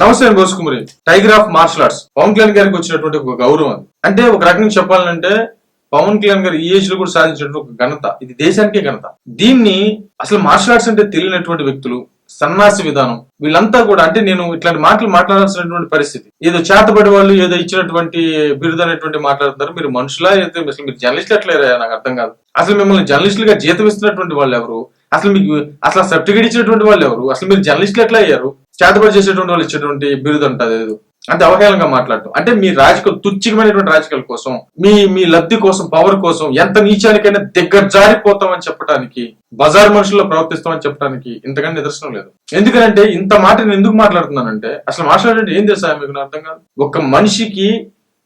నమస్తే అండి tiger of martial arts Pawan Kalyan గారికి వచ్చినటువంటి ఒక గౌరవం అది. అంటే ఒక రకంగా చెప్పాలంటే పవన్ కళ్యాణ్ గారు ఈ ఏజ్లో కూడా సాధించినటువంటి ఒక ఘనత. ఇది దేశానికే ఘనత. దీన్ని అసలు మార్షల్ ఆర్ట్స్ అంటే తెలియనటువంటి వ్యక్తులు సన్నాసి విధానం వీళ్ళంతా కూడా అంటే నేను ఇట్లాంటి మాటలు మాట్లాడాల్సినటువంటి పరిస్థితి. ఏదో చేతబడి వాళ్ళు ఏదో ఇచ్చినటువంటి బిరుదు అనేటువంటి మాట్లాడుతున్నారు. మీరు మనుషులా? అయితే అసలు మీరు జర్నలిస్టులు ఎట్లేరా నాకు అర్థం కాదు. అసలు మిమ్మల్ని జర్నలిస్టులుగా జీతం ఇస్తున్నటువంటి వాళ్ళు ఎవరు? అసలు మీకు అసలు సర్టిఫికేట్ ఇచ్చినటువంటి వాళ్ళు ఎవరు? అసలు మీరు జర్నలిస్టులు ఎట్లా అయ్యారు? చేతబడి చేసేటువంటి వాళ్ళు ఇచ్చేటువంటి బిరుదు అంటది ఏదో అంటే అవహేళనగా మాట్లాడటం. అంటే మీ రాజకీయ తుచ్చికమైనటువంటి రాజకీయాల కోసం మీ మీ లబ్ధి కోసం పవర్ కోసం ఎంత నీచానికైనా దగ్గర జారిపోతామని చెప్పడానికి బజార్ మనుషుల్లో ప్రవర్తిస్తామని చెప్పడానికి ఇంతకన్నా నిదర్శనం లేదు. ఎందుకంటే ఇంత మాట నేను ఎందుకు మాట్లాడుతున్నానంటే అసలు మాట్లాడేది ఏం తెలుసా మీకు అర్థం కాదు. ఒక మనిషికి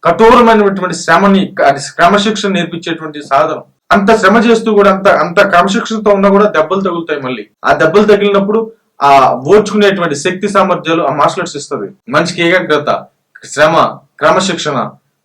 కఠోరమైనటువంటి శ్రమని క్రమశిక్షణ నేర్పించేటువంటి సాధనం. అంత శ్రమ చేస్తూ కూడా అంత అంత క్రమశిక్షణతో ఉన్నా కూడా దెబ్బలు తగులుతాయి మళ్ళీ. ఆ దెబ్బలు తగిలినప్పుడు ఆ ఓర్చుకునేటువంటి శక్తి సామర్థ్యాలు ఆ మార్షల్ ఆర్ట్స్ ఇస్తుంది. మనిషికి ఏకాగ్రత శ్రమ క్రమశిక్షణ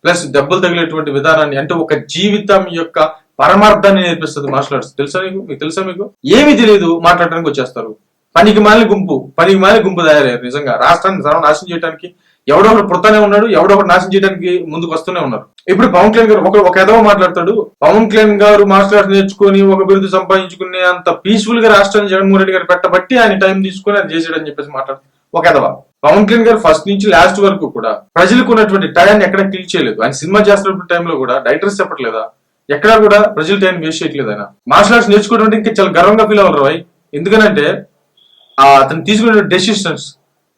ప్లస్ దెబ్బలు తగిలేటువంటి విధానాన్ని అంటే ఒక జీవితం యొక్క పరమార్థాన్ని నేర్పిస్తుంది మార్షల్ ఆర్ట్స్ తెలుసా మీకు మీకు తెలుసా మీకు? ఏమీ తెలియదు మాట్లాడడానికి వచ్చేస్తారు. పనికి మాలిన గుంపు పనికి మాలిన గుంపు తయారయ్యారు. నిజంగా రాష్ట్రాన్ని సర్వనాశనం చేయడానికి ఎవడో ఒకటి పుడతానే ఉన్నాడు ఎవడో ఒకటి నాశనం చేయడానికి ముందుకు వస్తూనే ఉన్నారు. ఇప్పుడు పవన్ కళ్యాణ్ గారు ఒక ఒక ఎదవ మాట్లాడతాడు. పవన్ కళ్యాణ్ గారు మార్షల్ ఆర్ట్స్ నేర్చుకుని ఒక బిరుదు సంపాదించుకునే అంత పీస్ఫుల్గా రాష్ట్రాన్ని జగన్మోహన్ రెడ్డి గారు పెట్టబట్టి ఆయన టైం తీసుకుని అది చేసాడని చెప్పేసి మాట్లాడు ఒక ఎదవ. పవన్ కళ్యాణ్ గారు ఫస్ట్ నుంచి లాస్ట్ వరకు కూడా ప్రజలకు ఉన్నటువంటి టైం ఎక్కడ క్లిక్ చేయలేదు. ఆయన సినిమా చేస్తున్నటువంటి టైంలో కూడా డైరెక్టర్స్ చెప్పట్లేదా? ఎక్కడా కూడా ప్రజల టైం వేస్ట్ చేయట్లేదు ఆయన. మార్షల్ ఆర్ట్స్ నేర్చుకోవడం ఇంకా చాలా గర్వంగా ఫీల్ అవ్వరు రాయ్ ఎందుకనంటే అతను తీసుకునే డెసిషన్స్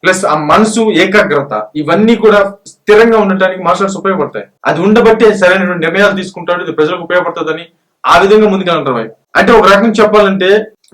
ప్లస్ ఆ మనసు ఏకాగ్రత ఇవన్నీ కూడా స్థిరంగా ఉండటానికి మార్షల్ ఆర్ట్స్ ఉపయోగపడతాయి. అది ఉండబట్టే సరైనటువంటి నిర్ణయాలు తీసుకుంటాడు ఇది ప్రజలకు ఉపయోగపడుతుందని ఆ విధంగా ముందుకెళ్ళంటారు రాయ్ అంటే ఒక రకంగా చెప్పాలంటే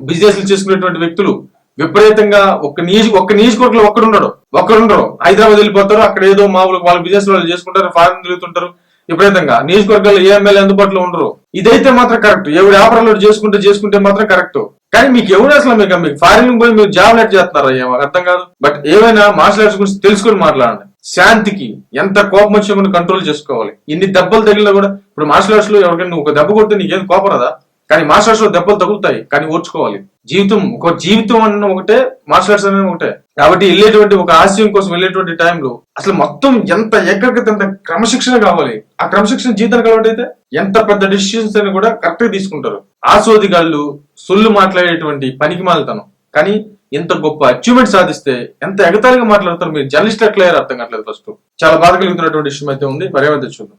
బిజినెస్ చేసుకునేటువంటి వ్యక్తులు విపరీతంగా ఒక నియోజక ఒక్క నియోజకవర్గంలో ఒక్కడుండడు ఒక్కడుండరు హైదరాబాద్ వెళ్ళిపోతారు అక్కడ ఏదో మామూలు వాళ్ళ బిజినెస్ వాళ్ళు చేసుకుంటారు ఫారెన్ తిరుగుతుంటారు విపరీతంగా. నియోజకవర్గాల్లో ఏ ఎమ్మెల్యే అందుబాటులో ఉండరు. ఇదైతే మాత్రం కరెక్ట్ ఎవరు వ్యాపారంలో చేసుకుంటే చేసుకుంటే మాత్రం కరెక్ట్ కానీ మీకు ఎవరు అసలు మీకు మీకు ఫారిన్ పోయి మీరు జాబ్ లెట్ చేస్తున్నారా మాకు అర్థం కాదు. బట్ ఏమైనా మార్షల్ ఆర్ట్స్ గురించి తెలుసుకొని మాట్లాడండి. శాంతికి ఎంత కోపం వచ్చినా కంట్రోల్ చేసుకోవాలి. ఇన్ని దెబ్బలు తగిలినా కూడా ఇప్పుడు మార్షల్ ఆర్ట్స్లో ఎవరికైనా నువ్వు ఒక దెబ్బ కొడితే నీకేం కోపం రాదా? కానీ మార్షల్ ఆర్ట్స్లో దెబ్బలు తగులుతాయి కానీ ఓర్చుకోవాలి. జీవితం ఒక జీవితం అన్న ఒకటే మార్షల్ ఆర్ట్స్ అనేది ఒకటే. కాబట్టి వెళ్ళేటువంటి ఒక ఆశయం కోసం వెళ్ళేటువంటి టైంలో అసలు మొత్తం ఎంత ఏకాగ్రత ఎంత క్రమశిక్షణ కావాలి? ఆ క్రమశిక్షణ జీవితానికి అలవాటు ఎంత పెద్ద డిసిషన్స్ అని కూడా కరెక్ట్గా తీసుకుంటారు. ఆస్వాదిగాళ్ళు సొల్లు మాట్లాడేటువంటి పనికి మాలతనం కానీ ఎంత గొప్ప అచీవ్మెంట్ సాధిస్తే ఎంత ఎగతాళిగా మాట్లాడతారు మీరు జర్నలిస్ట్ ఎట్లా అర్థం కావట్లేదు ఫస్ట్ చాలా బాధ కలుగుతున్నటువంటి విషయం అయితే ఉంది. పర్యావరణ చూద్దాం.